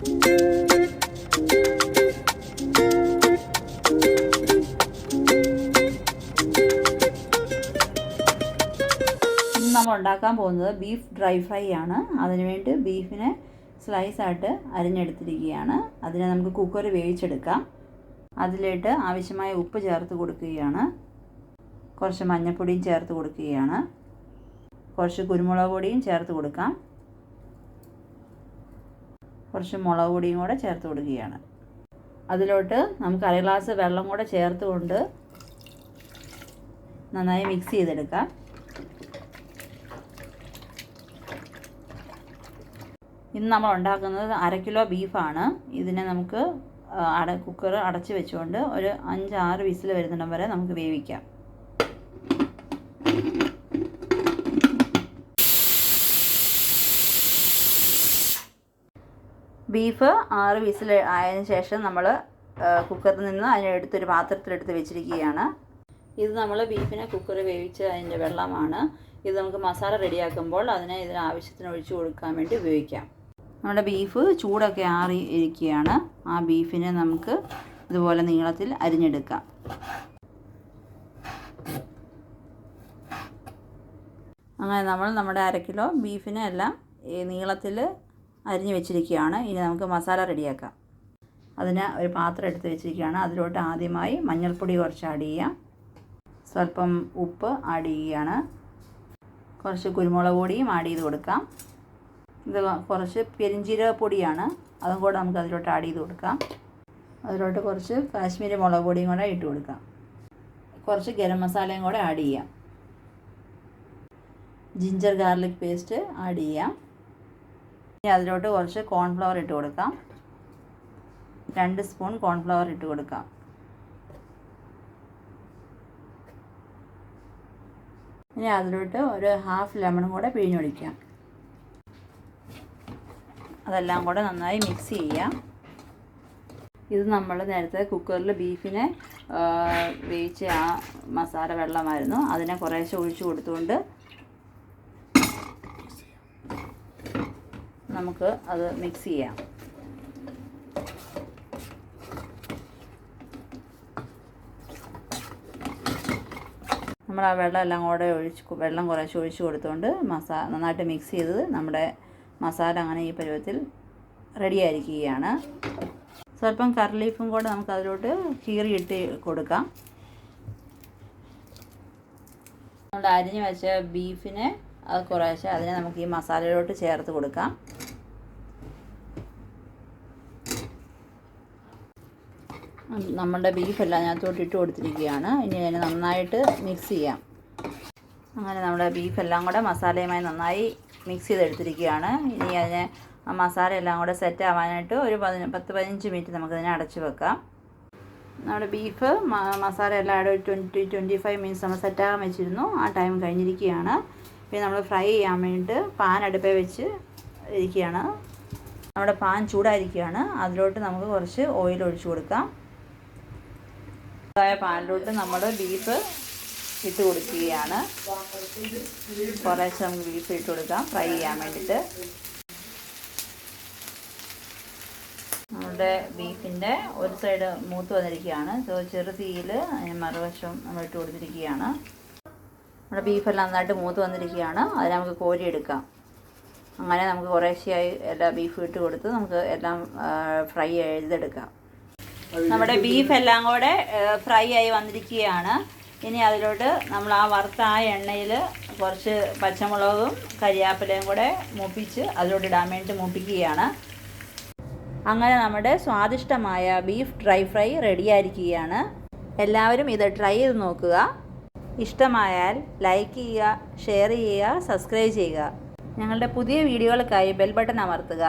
നമ്മൾ ഉണ്ടാക്കാൻ പോകുന്നത് ബീഫ് ഡ്രൈ ഫ്രൈ ആണ്. അതിനുവേണ്ടി ബീഫിനെ സ്ലൈസായിട്ട് അരിഞ്ഞെടുത്തിരിക്കുകയാണ്. അതിനെ നമുക്ക് കുക്കർ വേവിച്ചെടുക്കാം. അതിലിട്ട് ആവശ്യമായ ഉപ്പ് ചേർത്ത് കൊടുക്കുകയാണ്. കുറച്ച് മഞ്ഞൾപ്പൊടിയും ചേർത്ത് കൊടുക്കുകയാണ്. കുറച്ച് കുരുമുളക് പൊടിയും ചേർത്ത് കൊടുക്കാം. കുറച്ച് മുളക് പൊടിയും കൂടെ ചേർത്ത് കൊടുക്കുകയാണ്. അതിലോട്ട് നമുക്ക് അര ഗ്ലാസ് വെള്ളം കൂടെ ചേർത്തുകൊണ്ട് നന്നായി മിക്സ് ചെയ്തെടുക്കാം. ഇന്ന് നമ്മൾ ഉണ്ടാക്കുന്നത് അര കിലോ ബീഫാണ് ഇതിനെ നമുക്ക് അട കുക്കർ അടച്ച് വെച്ചുകൊണ്ട് ഒരു അഞ്ചാറ് വിസിൽ വരുന്നിടം വരെ നമുക്ക് വേവിക്കാം. ബീഫ് ആറ് വിസിൽ ആയതിനു ശേഷം നമ്മൾ കുക്കറിൽ നിന്ന് അതിനെടുത്തൊരു പാത്രത്തിലെടുത്ത് വെച്ചിരിക്കുകയാണ്. ഇത് നമ്മൾ ബീഫിനെ കുക്കറിൽ വേവിച്ച് അതിന്റെ വെള്ളമാണ്. ഇത് നമുക്ക് മസാല റെഡിയാക്കുമ്പോൾ അതിനെ ഇതിന് ആവശ്യത്തിന് ഒഴിച്ചു കൊടുക്കാൻ വേണ്ടി ഉപയോഗിക്കാം. നമ്മുടെ ബീഫ് ചൂടൊക്കെ ആറി ഇരിക്കുകയാണ്. ആ ബീഫിനെ നമുക്ക് ഇതുപോലെ നീളത്തിൽ അരിഞ്ഞെടുക്കാം. അങ്ങനെ നമ്മൾ നമ്മുടെ അര കിലോ ബീഫിനെ എല്ലാം നീളത്തിൽ അരിഞ്ഞ് വെച്ചിരിക്കുകയാണ്. ഇനി നമുക്ക് മസാല റെഡിയാക്കാം. അതിന് ഒരു പാത്രം എടുത്ത് വെച്ചിരിക്കുകയാണ്. അതിലോട്ട് ആദ്യമായി മഞ്ഞൾപ്പൊടി കുറച്ച് ആഡ് ചെയ്യാം. സ്വല്പം ഉപ്പ് ആഡ് ചെയ്യുകയാണ്. കുറച്ച് കുരുമുളക് പൊടിയും ആഡ് ചെയ്ത് കൊടുക്കാം. ഇത് കുറച്ച് പെരിഞ്ചീരക പൊടിയാണ്. അതും കൂടെ നമുക്ക് അതിലോട്ട് ആഡ് ചെയ്ത് കൊടുക്കാം. അതിലോട്ട് കുറച്ച് കാശ്മീരി മുളക് പൊടിയും കൂടെ ഇട്ട് കൊടുക്കാം. കുറച്ച് ഗരം മസാലയും കൂടെ ആഡ് ചെയ്യാം. ജിഞ്ചർ ഗാർലിക് പേസ്റ്റ് ആഡ് ചെയ്യാം. ഇനി അതിലോട്ട് കുറച്ച് കോൺഫ്ലവർ ഇട്ട് കൊടുക്കാം. രണ്ട് സ്പൂൺ കോൺഫ്ലവർ ഇട്ട് കൊടുക്കാം. ഇനി അതിലോട്ട് ഒരു ഹാഫ് ലെമണും കൂടെ പിഴിഞ്ഞൊഴിക്കാം അതെല്ലാം കൂടെ നന്നായി മിക്സ് ചെയ്യാം. ഇത് നമ്മൾ നേരത്തെ കുക്കറിൽ ബീഫിനെ വേവിച്ച ആ മസാല വെള്ളമായിരുന്നു. അതിനെ കുറേശ്ശെ ഒഴിച്ചു കൊടുത്തുകൊണ്ട് നമുക്ക് അത് മിക്സ് ചെയ്യാം. നമ്മൾ ആ വെള്ളം എല്ലാം കൂടെ ഒഴിച്ച് വെള്ളം കുറേശ്ശെ ഒഴിച്ച് കൊടുത്തുകൊണ്ട് മസാല നന്നായിട്ട് മിക്സ് ചെയ്ത് നമ്മുടെ മസാല അങ്ങനെ ഈ പരുവത്തിൽ റെഡിയായിരിക്കുകയാണ് സ്വല്പം കറിലീഫും കൂടെ നമുക്ക് അതിലോട്ട് കീറിയിട്ട് കൊടുക്കാം. നമ്മൾ അരിഞ്ഞ് വെച്ച ബീഫിനെ അത് കുറേശ്ശെ അതിനെ നമുക്ക് ഈ മസാലയിലോട്ട് ചേർത്ത് കൊടുക്കാം. നമ്മുടെ ബീഫെല്ലാം അതിനകത്തോട്ട് ഇട്ട് കൊടുത്തിരിക്കുകയാണ്. ഇനി അതിനെ നന്നായിട്ട് മിക്സ് ചെയ്യാം. അങ്ങനെ നമ്മുടെ ബീഫെല്ലാം കൂടെ മസാലയുമായി നന്നായി മിക്സ് ചെയ്തെടുത്തിരിക്കുകയാണ്. ഇനി അതിനെ ആ മസാല എല്ലാം കൂടെ സെറ്റ് ആവാനായിട്ട് ഒരു പതിന പത്ത് പതിനഞ്ച് മിനിറ്റ് നമുക്കതിനെ അടച്ച് വെക്കാം. നമ്മുടെ ബീഫ് മസാല എല്ലാം ഒരു ട്വന്റി ട്വന്റി ഫൈവ് മിനിറ്റ്സ് നമ്മൾ സെറ്റാകാൻ വെച്ചിരുന്നു. ആ ടൈം കഴിഞ്ഞിരിക്കുകയാണ്. പിന്നെ നമ്മൾ ഫ്രൈ ചെയ്യാൻ വേണ്ടിയിട്ട് പാൻ അടുപ്പേ വെച്ച് ഇരിക്കുകയാണ്. നമ്മുടെ പാൻ ചൂടായിരിക്കുകയാണ്. അതിലോട്ട് നമുക്ക് കുറച്ച് ഓയിൽ ഒഴിച്ചു കൊടുക്കാം. ചൂടായ പാനിലോട്ട് നമ്മൾ ബീഫ് ഇട്ട് കൊടുക്കുകയാണ്. കുറേശ്ശെ നമുക്ക് ബീഫ് ഇട്ട് കൊടുക്കാം ഫ്രൈ ചെയ്യാൻ വേണ്ടിയിട്ട് നമ്മുടെ ബീഫിന്റെ ഒരു സൈഡ് മൂത്ത് വന്നിരിക്കുകയാണ്. ചെറു തീയിൽ മറുവശം നമ്മൾ ഇട്ട് കൊടുത്തിരിക്കുകയാണ്. നമ്മുടെ ബീഫെല്ലാം നന്നായിട്ട് മൂത്ത് വന്നിരിക്കുകയാണ്. അതിനെ നമുക്ക് കോരിയെടുക്കാം. അങ്ങനെ നമുക്ക് കുറേശ്ശെയായി എല്ലാ ബീഫ് ഇട്ട് കൊടുത്ത് നമുക്ക് എല്ലാം ഫ്രൈ ചെയ്തെടുക്കാം നമ്മുടെ ബീഫ് എല്ലാം കൂടെ ഫ്രൈ ആയി വന്നിരിക്കുകയാണ്. ഇനി അതിലോട്ട് നമ്മൾ ആ വറുത്ത ആ എണ്ണയിൽ കുറച്ച് പച്ചമുളകും കരിയാപ്പിലയും കൂടെ മൂപ്പിച്ച് അതിലോട്ട് ഇടാൻ വേണ്ടി മൂപ്പിക്കുകയാണ്. അങ്ങനെ നമ്മുടെ സ്വാദിഷ്ടമായ ബീഫ് ഡ്രൈ ഫ്രൈ റെഡിയായിരിക്കുകയാണ് എല്ലാവരും ഇത് ട്രൈ ചെയ്ത് നോക്കുക. ഇഷ്ടമായാൽ ലൈക്ക് ചെയ്യുക ഷെയർ ചെയ്യുക സബ്സ്ക്രൈബ് ചെയ്യുക. ഞങ്ങളുടെ പുതിയ വീഡിയോകൾക്കായി ബെൽ ബട്ടൺ അമർത്തുക.